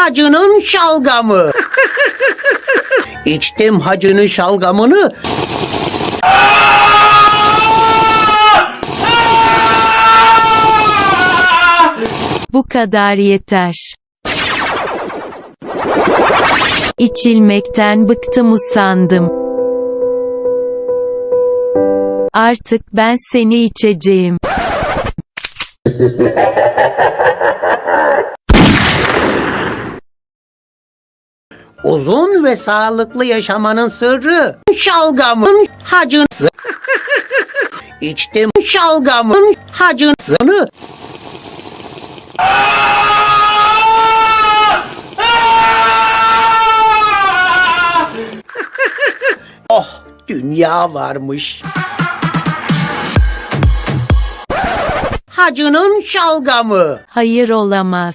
hacının şalgamı. İçtim hacının şalgamını. Bu kadar yeter. İçilmekten bıktım usandım. Artık ben seni içeceğim. Uzun ve sağlıklı yaşamanın sırrı şalgamın hacın İçtim şalgamın hacın Oh dünya varmış. Hacının şalgamı. Hayır olamaz.